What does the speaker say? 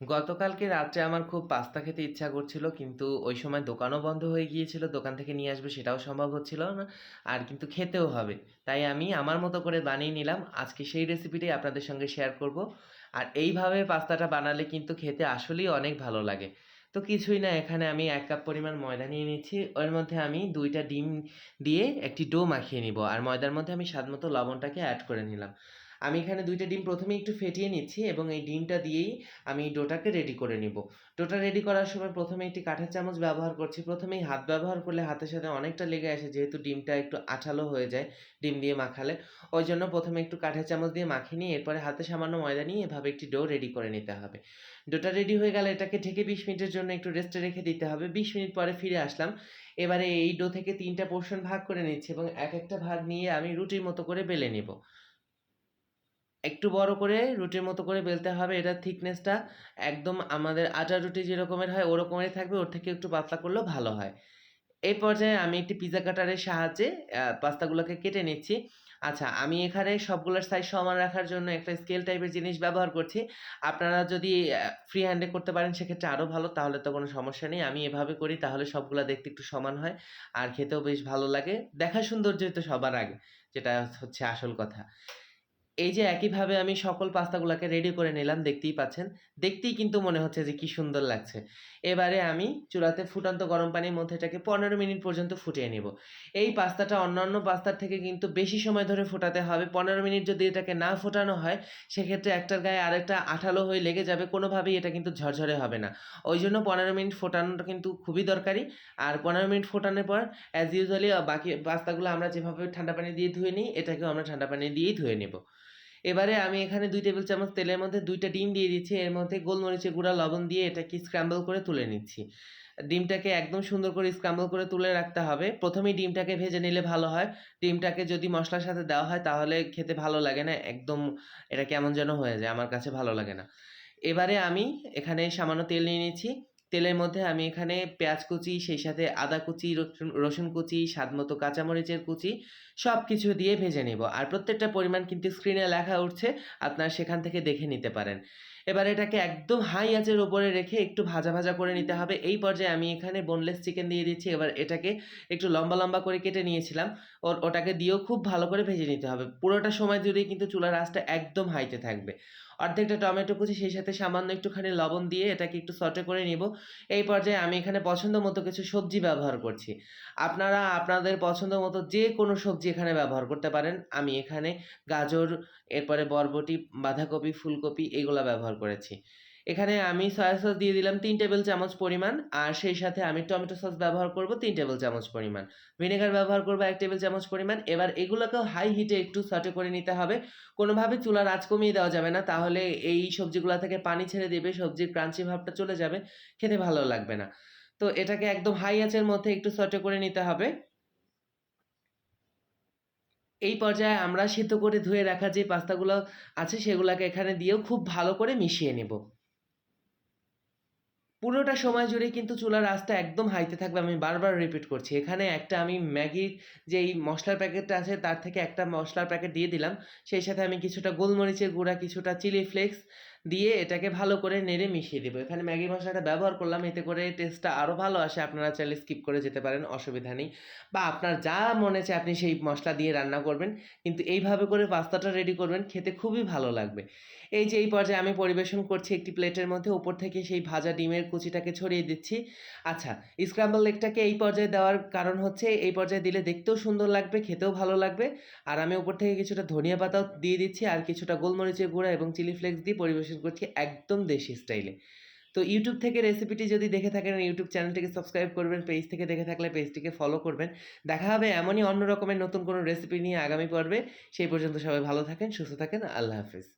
গতকালকে রাত্রে আমার খুব পাস্তা খেতে ইচ্ছা করছিল, কিন্তু ওই সময় দোকানও বন্ধ হয়ে গিয়েছিল, দোকান থেকে নিয়ে আসবে সেটাও সম্ভব হচ্ছিল না, আর কিন্তু খেতেও হবে। তাই আমি আমার মতো করে বানিয়ে নিলাম, আজকে সেই রেসিপিটাই আপনাদের সঙ্গে শেয়ার করব। আর এইভাবে পাস্তাটা বানালে কিন্তু খেতে আসলেই অনেক ভালো লাগে। তো কিছুই না, এখানে আমি এক কাপ পরিমাণ ময়দা নিয়ে নিচ্ছি, ওর মধ্যে আমি দুইটা ডিম দিয়ে একটি ডো মাখিয়ে নিব, আর ময়দার মধ্যে আমি স্বাদ মতো লবণটাকে অ্যাড করে নিলাম। আমি এখানে দুইটা ডিম প্রথমে একটু ফেটিয়ে নিচ্ছি এবং এই ডিমটা দিয়েই আমি ডোটাকে রেডি করে নিব। ডোটা রেডি করার সময় প্রথমে একটি কাঠের চামচ ব্যবহার করছি। প্রথমেই হাত ব্যবহার করলে হাতের সাথে অনেকটা লেগে আসে, যেহেতু ডিমটা একটু আঠালো হয়ে যায় ডিম দিয়ে মাখালে। ওই জন্য প্রথমে একটু কাঠের চামচ দিয়ে মাখিয়ে নিয়ে এরপরে হাতে সামান্য ময়দা নিয়ে এভাবে একটি ডো রেডি করে নিতে হবে। ডোটা রেডি হয়ে গেলে এটাকে ঢেকে বিশ মিনিটের জন্য একটু রেস্টে রেখে দিতে হবে। বিশ মিনিট পরে ফিরে আসলাম। এবারে এই ডো থেকে তিনটা পোর্শন ভাগ করে নিচ্ছি এবং এক একটা ভাগ নিয়ে আমি রুটির মতো করে বেলে নিব। একটু বড় করে রুটির মতো করে বেলতে হবে। এটার থিকনেসটা একদম আমাদের আটা রুটি যেরকমের হয় ওরকমেরই থাকবে, ওর থেকে একটু পাতলা করলেও ভালো হয়। এই পর্যায়ে আমি একটি পিজা কাটারের সাহায্যে পাস্তাগুলোকে কেটে নিচ্ছি। আচ্ছা আমি এখানে সবগুলোর সাইজ সমান রাখার জন্য একটা স্কেল টাইপের জিনিস ব্যবহার করছি। আপনারা যদি ফ্রি হ্যান্ডে করতে পারেন, সেক্ষেত্রে আরও ভালো, তাহলে তো কোনো সমস্যা নেই। আমি এভাবে করি, তাহলে সবগুলা দেখতে একটু সমান হয় আর খেতেও বেশ ভালো লাগে। দেখা সৌন্দর্যই তো সবার আগে, যেটা হচ্ছে আসল কথা। এই যে একইভাবে আমি সকল পাস্তাগুলোকে রেডি করে নিলাম, দেখতেই পাচ্ছেন। দেখতেই কিন্তু মনে হচ্ছে যে কি সুন্দর লাগছে। এবারে আমি চুলাতে ফুটন্ত গরম পানির মধ্যে এটাকে পনেরো মিনিট পর্যন্ত ফুটিয়ে নেব। এই পাস্তাটা অন্যান্য পাস্তার থেকে কিন্তু বেশি সময় ধরে ফোটাতে হবে। পনেরো মিনিট যদি এটাকে না ফোটানো হয়, সেক্ষেত্রে একটার গায়ে আরেকটা আঠালো হয়ে লেগে যাবে। কোনোভাবেই এটা কিন্তু ঝরঝরে হবে না। ওই জন্য পনেরো মিনিট ফোটানোটা কিন্তু খুবই দরকারি। আর পনেরো মিনিট ফোটানোর পর অ্যাজ ইউজুয়ালি বাকি পাস্তাগুলো আমরা যেভাবে ঠান্ডা পানি দিয়ে ধুয়ে নিই, এটাকেও আমরা ঠান্ডা পানি দিয়েই ধুয়ে নেব। এবারে আমি এখানে দুই টেবিল চামচ তেলের মধ্যে দুইটা ডিম দিয়ে দিচ্ছি। এর মধ্যে গোলমরিচের গুঁড়া, লবণ দিয়ে এটাকে স্ক্র্যাম্বল করে তুলে নিচ্ছি। ডিমটাকে একদম সুন্দর করে স্ক্র্যাম্বল করে তুলে রাখতে হবে। প্রথমেই ডিমটাকে ভেজে নিলে ভালো হয়। ডিমটাকে যদি মশলার সাথে দেওয়া হয় তাহলে খেতে ভালো লাগে না। একদম এটা কেমন যেন হয়ে যায়। আমার কাছে ভালো লাগে না। এবারে আমি এখানে সামান্য তেল নিয়ে নিচ্ছি। তেলের মধ্যে আমি এখানে পেঁয়াজ কুচি, সেই সাথে আদা কুচি, রসুন কুচি, স্বাদ মতো কাঁচামরিচের কুচি সব কিছু দিয়ে ভেজে নেব। আর প্রত্যেকটা পরিমাণ কিন্তু স্ক্রিনে লেখা উঠছে, আপনারা সেখান থেকে দেখে নিতে পারেন। এবার এটাকে একদম হাই আঁচের ওপরে রেখে একটু ভাজা ভাজা করে নিতে হবে। এই পর্যায়ে আমি এখানে বোনলেস চিকেন দিয়ে দিচ্ছি। এবার এটাকে একটু লম্বা লম্বা করে কেটে নিয়েছিলাম। ওর, ওটাকে দিয়েও খুব ভালো করে ভেজে নিতে হবে। পুরোটা সময় জুড়েই কিন্তু চুলার আঁচটা একদম হাইতে থাকবে। অর্ধেকটা টমেটো কুচি, সেই সাথে সামান্য একটুখানি লবণ দিয়ে এটাকে একটু সটে করে নিব। এই পর্যায়ে আমি এখানে পছন্দ মতো কিছু সবজি ব্যবহার করছি। আপনারা, আপনাদের পছন্দ মতো যে কোনো সবজি এখানে ব্যবহার করতে পারেন। আমি এখানে গাজর, এরপরে বরবটি, বাঁধাকপি, ফুলকপি, এগুলো ব্যবহার করেছি। এখানে আমি সয়া সস দিয়ে দিলাম তিন টেবিল চামচ পরিমাণ, আর সেই সাথে আমি টমেটো সস ব্যবহার করব তিন টেবিল চামচ পরিমাণ। ভিনেগার ব্যবহার করব এক টেবিল চামচ পরিমাণ। এবার এগুলোকেও হাই হিটে একটু সটে করে নিতে হবে। কোনোভাবে চুলার আঁচ কমিয়ে দেওয়া যাবে না, তাহলে এই সবজিগুলো থেকে পানি ছেড়ে দেবে, সবজির ক্রাঞ্চি ভাবটা চলে যাবে, খেতে ভালো লাগবে না। তো এটাকে একদম হাই আঁচের মধ্যে একটু সটে করে নিতে হবে। এই পর্যায়ে আমরা সেদ্ধ করে ধুয়ে রাখা যে পাস্তাগুলো আছে সেগুলোকে এখানে দিয়েও খুব ভালো করে মিশিয়ে নেব। পুরোটা সময় জুড়ে কিন্তু চুলার আঁচটা একদম হাইতে থাকবে, আমি বারবার রিপিট করছি। এখানে একটা আমি ম্যাগির যেই মশলার প্যাকেটটা আছে তার থেকে একটা মশলার প্যাকেট দিয়ে দিলাম। সেই সাথে আমি কিছুটা গোলমরিচের গুঁড়া, কিছুটা চিলি ফ্লেক্স দিয়ে এটাকে ভালো করে নেড়ে মিশিয়ে দেবো। এখানে ম্যাগি মশলাটা ব্যবহার করলাম, এতে করে টেস্টটা আরও ভালো আসে। আপনারা চাইলে স্কিপ করে যেতে পারেন, অসুবিধা নেই। বা আপনার যা মনে চায় আপনি সেই মশলা দিয়ে রান্না করবেন, কিন্তু এইভাবে করে পাস্তাটা রেডি করবেন, খেতে খুবই ভালো লাগবে। এই যে এই পর্যায়ে আমি পরিবেশন করছি একটি প্লেটের মধ্যে, উপর থেকে সেই ভাজা ডিমের কুচিটাকে ছড়িয়ে দিচ্ছি। আচ্ছা স্ক্রাম্বল লেগটাকে এই পর্যায়ে দেওয়ার কারণ হচ্ছে, এই পর্যায়ে দিলে দেখতেও সুন্দর লাগবে, খেতেও ভালো লাগবে। আর আমি উপর থেকে কিছুটা ধনিয়া পাতাও দিয়ে দিচ্ছি, আর কিছুটা গোলমরিচের গুঁড়া এবং চিলি ফ্লেক্স দিয়ে পরিবেশন করছি একদম দেশি স্টাইলে তো ইউটিউব থেকে রেসিপিটি যদি দেখে থাকেন ইউটিউব চ্যানেলটিকে সাবস্ক্রাইব করবেন পেজ থেকে দেখে থাকলে পেজটিকে ফলো করবেন। দেখা হবে এমনই অন্য রকমের নতুন কোনো রেসিপি নিয়ে আগামী পর্বে। সেই পর্যন্ত সবাই ভালো থাকেন, সুস্থ থাকেন, আল্লাহ হাফিজ।